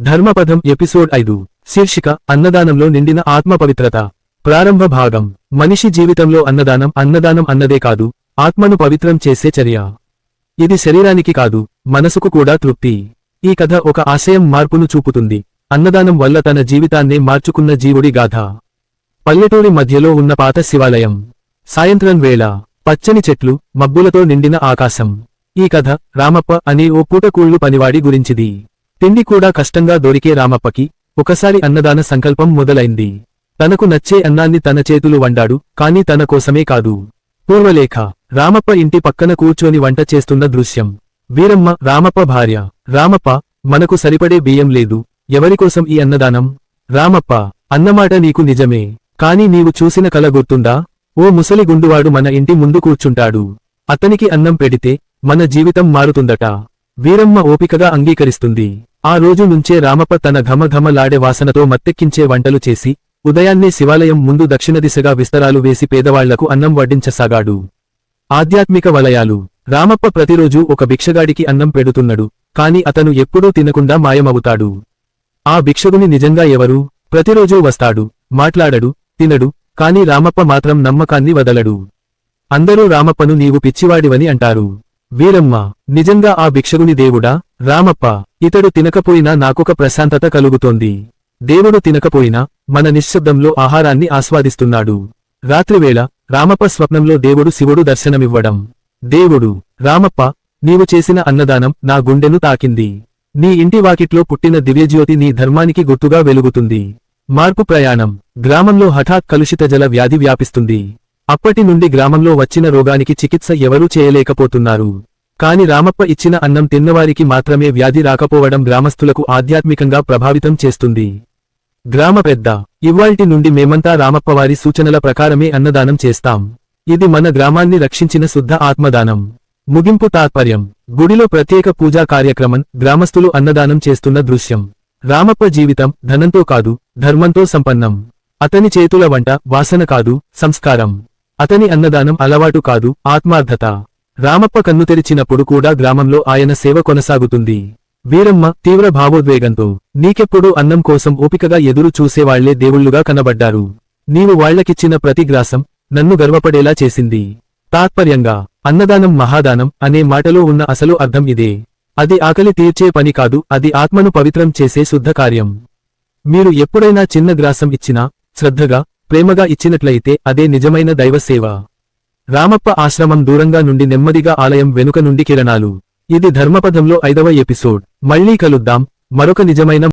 ధర్మపథం episode ఐదు. శీర్షిక అన్నదానంలో నిండిన ఆత్మ పవిత్రత ప్రారంభ భాగం. మనిషి జీవితంలో అన్నదానం అన్నదానం అన్నదే కాదు ఆత్మను పవిత్రం చేసే చర్య. ఇది శరీరానికి కాదు మనసుకు కూడా తృప్తి. ఈ కథ ఒక ఆశయం మార్పును చూపుతుంది. అన్నదానం వల్ల తన జీవితాన్నే మార్చుకున్న జీవుడి గాథ. పల్లెటూరి మధ్యలో ఉన్న పాత శివాలయం. సాయంత్రం వేళ. పచ్చని చెట్లు మబ్బులతో నిండిన ఆకాశం. ఈ కథ రామప్ప అనే ఓ పూటకూళ్ళు పనివాడి గురించిది. తిండి కూడా కష్టంగా దొరికే రామప్పకి ఒకసారి అన్నదాన సంకల్పం మొదలైంది. తనకు నచ్చే అన్నాన్ని తన చేతులు వండాడు కాని తన కోసమే కాదు. పూర్వలేఖ రామప్ప ఇంటి పక్కన కూర్చొని వంట చేస్తున్న దృశ్యం. వీరమ్మ రామప్ప భార్య. రామప్ప మనకు సరిపడే బియ్యం లేదు ఎవరికోసం ఈ అన్నదానం? రామప్ప అన్నమాట నీకు నిజమే కాని నీవు చూసిన కల గుర్తుందా? ఓ ముసలి గుండువాడు మన ఇంటి ముందు కూర్చుంటాడు. అతనికి అన్నం పెడితే మన జీవితం మారుతుందట. వీరమ్మ ఓపికగా అంగీకరిస్తుంది. ఆ రోజు నుంచే రామప్ప తన ఘమఘమలాడే వాసనతో మత్తెక్కించే వంటలు చేసి ఉదయాన్నే శివాలయం ముందు దక్షిణ దిశగా విస్తరాలు వేసి పేదవాళ్ళకు అన్నం వడ్డించసాగాడు. ఆధ్యాత్మిక వలయాలు. రామప్ప ప్రతిరోజూ ఒక భిక్షగాడికి అన్నం పెడుతున్నడు కాని అతను ఎప్పుడూ తినకుండా మాయమవుతాడు. ఆ భిక్షకుని నిజంగా ఎవరు? ప్రతిరోజూ వస్తాడు మాట్లాడడు తినడు కాని రామప్ప మాత్రం నమ్మకాన్ని వదలడు. అందరూ రామప్పను నీవు పిచ్చివాడివని అంటారు. వీరమ్మ నిజంగా ఆ భిక్షగుని దేవుడా? రామప్ప ఇతడు తినకపోయినా నాకొక ప్రశాంతత కలుగుతోంది. దేవుడు తినకపోయినా మన నిశ్శబ్దంలో ఆహారాన్ని ఆస్వాదిస్తున్నాడు. రాత్రివేళ రామప్ప స్వప్నంలో దేవుడు శివుడు దర్శనమివ్వడం. దేవుడు రామప్ప నీవు చేసిన అన్నదానం నా గుండెను తాకింది. నీ ఇంటి వాకిట్లో పుట్టిన దివ్యజ్యోతి నీ ధర్మానికి గుర్తుగా వెలుగుతుంది. మార్పు ప్రయాణం గ్రామంలో హఠాత్ కలుషిత జల వ్యాధి వ్యాపిస్తుంది. అప్పటి నుండి గ్రామంలో వచ్చిన రోగానికి చికిత్స ఎవరూ చేయలేకపోతున్నారు. కాని రామప్ప ఇచ్చిన అన్నం తిన్నవారికి మాత్రమే వ్యాధి రాకపోవడం గ్రామస్తులకు ఆధ్యాత్మికంగా ప్రభావితం చేస్తుంది. గ్రామ పెద్ద ఇవాల్టి నుండి మేమంతా రామప్పవారి సూచనల ప్రకారమే అన్నదానం చేస్తాం. ఇది మన గ్రామాన్ని రక్షించిన శుద్ధ ఆత్మదానం. ముగింపు తాత్పర్యం. గుడిలో ప్రత్యేక పూజా కార్యక్రమం గ్రామస్తులు అన్నదానం చేస్తున్న దృశ్యం. రామప్ప జీవితం ధనంతో కాదు ధర్మంతో సంపన్నం. అతని చేతుల వంట వాసన కాదు సంస్కారం. అతని అన్నదానం అలవాటు కాదు ఆత్మార్థత. రామప్ప కన్ను తెరిచినప్పుడు కూడా గ్రామంలో ఆయన సేవ కొనసాగుతుంది. వీరమ్మ తీవ్ర భావోద్వేగంతో నీకెప్పుడు అన్నం కోసం ఓపికగా ఎదురు చూసేవాళ్ళే దేవుళ్ళుగా కనబడ్డారు. నీవు వాళ్ళకిచ్చిన ప్రతి గ్రాసం నన్ను గర్వపడేలా చేసింది. తాత్పర్యంగా అన్నదానం మహాదానం అనే మాటలో ఉన్న అసలు అర్థం ఇదే. అది ఆకలి తీర్చే పని కాదు అది ఆత్మను పవిత్రం చేసే శుద్ధ కార్యం. మీరు ఎప్పుడైనా చిన్న గ్రాసం ఇచ్చినా శ్రద్ధగా ప్రేమగా ఇచ్చినట్లయితే అదే నిజమైన దైవ సేవ. రామప్ప ఆశ్రమం దూరంగా నుండి నెమ్మదిగా ఆలయం వెనుక నుండి కిరణాలు. ఇది ధర్మపదంలో ఐదవ ఎపిసోడ్. మళ్ళీ కలుద్దాం. మరొక నిజమైన